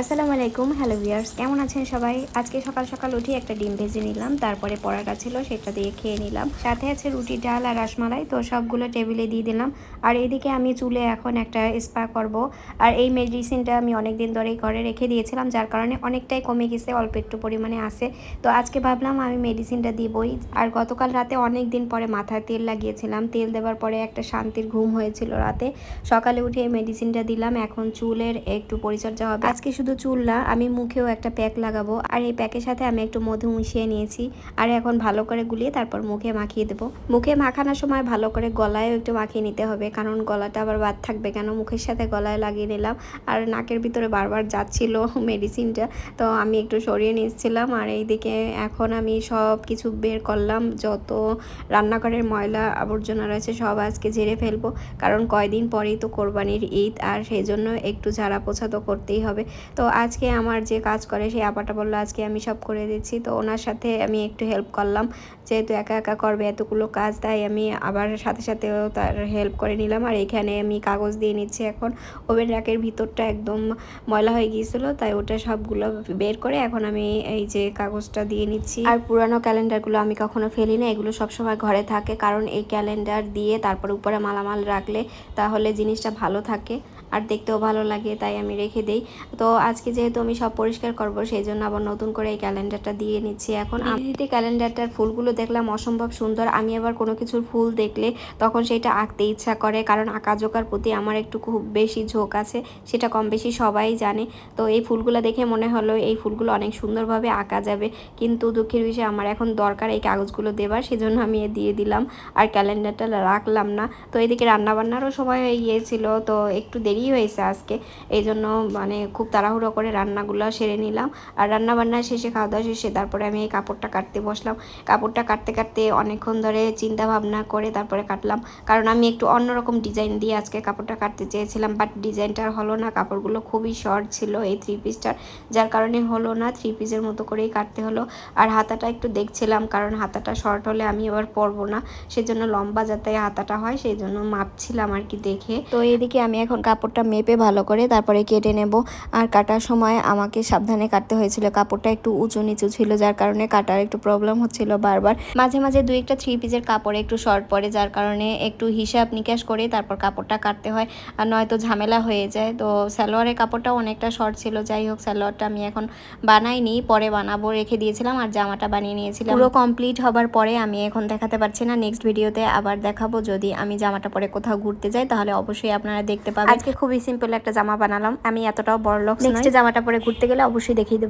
আসসালামু আলাইকুম, hello viewers কেমন আছেন সবাই? আজকে সকাল সকাল উঠে একটা ডিম ভেজে নিলাম, তারপরে পরাটা ছিল, সেটা দিয়ে খেয়ে নিলাম। সাথে আছে রুটি, ডাল আর রসমালাই, তো সবগুলো টেবিলে দিয়ে দিলাম। আর এদিকে আমি চুলে এখন একটা স্পা করব। আর এই মেডিসিনটা আমি অনেক দিন ধরেই ঘরে রেখে দিয়েছিলাম, যার কারণে অনেকটাই কমে গেছে, অল্প একটু পরিমাণে আছে। তো আজকে ভাবলাম আমি মেডিসিনটা দিবই। আর গতকাল রাতে অনেক দিন পরে মাথায় তেল লাগিয়েছিলাম। তেল দেওয়ার পরে একটা শান্তির ঘুম হয়েছিল রাতে। সকালে উঠে এই মেডিসিনটা দিলাম, এখন চুলের একটু পরিচর্যা হবে। আজকে শুধু চুল না আমি মুখেও একটা প্যাক লাগাবো। আর এই প্যাকের সাথে আমি একটু মধু মিশিয়ে নিয়েছি। আর এখন ভালো করে গুলিয়ে তারপর মুখে মাখিয়ে দেবো। মুখে মাখানোর সময় ভালো করে গলায়ও একটু মাখিয়ে নিতে হবে। কারণ গলাটা আবার বাদ থাকবে কেন? মুখের সাথে গলায় লাগিয়ে নিলাম। আর নাকের ভিতরে বারবার যাচ্ছিল মেডিসিনটা তো আমি একটু সরিয়ে নিচ্ছিলাম আর এইদিকে এখন আমি সব কিছু বের করলাম। যত রান্নাঘরের ময়লা আবর্জনা রয়েছে সব আজকে ঝেড়ে ফেলব। কারণ কয়দিন পরেই তো কোরবানির ঈদ। আর সেই জন্য একটু ঝাড়া পোছা তো করতেই হবে। তো আজকে আমার যে কাজ করে সেই আপাটা বলল, আজকে আমি সব করে দিচ্ছি। তো ওনার সাথে আমি একটু হেল্প করলাম। যেহেতু একা একা করবে এতগুলো কাজ, তাই আমি আবার সাথে সাথেও তার হেল্প করে নিলাম। আর এখানে আমি কাগজ দিয়ে নিচ্ছি এখন। ওভেন র্যাকের ভিতরটা একদম ময়লা হয়ে গিয়েছিল, তাই ওটা সবগুলো বের করে এখন আমি এই যে কাগজটা দিয়ে নিচ্ছি। আর পুরানো ক্যালেন্ডারগুলো আমি কখনো ফেলি না, এগুলো সবসময় ঘরে থাকে। কারণ এই ক্যালেন্ডার দিয়ে তারপর উপরে মালামাল রাখলে তাহলে জিনিসটা ভালো থাকে। আর দেখতেও ভালো লাগে তাই আমি রেখে দেই। তো আজকে যেহেতু আমি সব পরিষ্কার করব সেই জন্য আবার নতুন করে এই ক্যালেন্ডারটা দিয়ে নিচ্ছি এখন। আমিতে ক্যালেন্ডারটার ফুলগুলো দেখলাম অসম্ভব সুন্দর আমি আবার কোনো কিছুর ফুল দেখলে তখন সেটা আঁকতে ইচ্ছা করে কারণ আঁকা জোকার প্রতি আমার একটু খুব বেশি ঝোঁক আছে সেটা কম বেশি সবাই জানে। তো এই ফুলগুলো দেখে মনে হলো এই ফুলগুলো অনেক সুন্দরভাবে আঁকা যাবে কিন্তু দুঃখের বিষয় আমার এখন দরকার এই কাগজগুলো দেবার সেজন্য আমি এ দিয়ে দিলাম। আর ক্যালেন্ডারটা রাখলাম না। তো এদিকে রান্নাবান্নারও সময় হয়ে গিয়েছিল তো একটু দেরি হয়েছে আজকে। এই জন্য মানে খুব তাড়াহুড়ো করে রান্নাগুলো সেরে নিলাম। আর রান্না বান্না শেষে খাওয়া দাওয়া শেষে তারপরে আমি এই কাপড়টা কাটতে বসলাম। কাপড়টা কাটতে কাটতে অনেকক্ষণ ধরে চিন্তা ভাবনা করে তারপরে কাটলাম। কারণ আমি একটু অন্যরকম ডিজাইন দিয়ে আজকে কাপড়টা কাটতে চেয়েছিলাম। বাট ডিজাইনটা হলো না। কাপড়গুলো খুবই শর্ট ছিল এই থ্রি পিসটার যার কারণে হলো না থ্রি পিসের মতো করেই কাটতে হলো। আর হাতাটা একটু দেখছিলাম কারণ হাতাটা শর্ট হলে আমি এবার পরবো না। সেজন্য লম্বা যাতে হাতাটা হয় সেই জন্য মাপছিলাম আর কি দেখে। তো এদিকে আমি এখন কাপড়টা মেপে ভালো করে তারপরে কেটে নেব। আর কাটার সময় আমাকে সাবধানে কাটতে হয়েছিল। কাপড়টা একটু উঁচু নিচু ছিল, যার কারণে কাটার একটু প্রবলেম হচ্ছিল বারবার। মাঝে মাঝে দুই একটা থ্রি পিসের কাপড়ে একটু শর্ট পড়ে যার কারণে একটু হিসাব নিকাশ করে তারপর কাপড়টা কাটতে হয়। আর নয়তো ঝামেলা হয়ে যায়। তো সালোয়ারের কাপড়টাও অনেকটা শর্ট ছিল। যাই হোক, সালোয়ারটা আমি এখন বানাইনি। পরে বানাবো, রেখে দিয়েছিলাম আর জামাটা বানিয়ে নিয়েছিলাম। পুরো কমপ্লিট হবার পরে আমি এখন দেখাতে পারছি না। নেক্সট ভিডিওতে আবার দেখাবো। যদি আমি জামাটা পরে কোথাও ঘুরতে যাই, তাহলে অবশ্যই আপনারা দেখতে পাবেন। আজকে খুবই সিম্পল একটা জামা বানালাম। আমি এতটাও বড় লোক নেক্সট জামাটা পরে ঘুরতে গেলে অবশ্যই দেখিয়ে দেবো।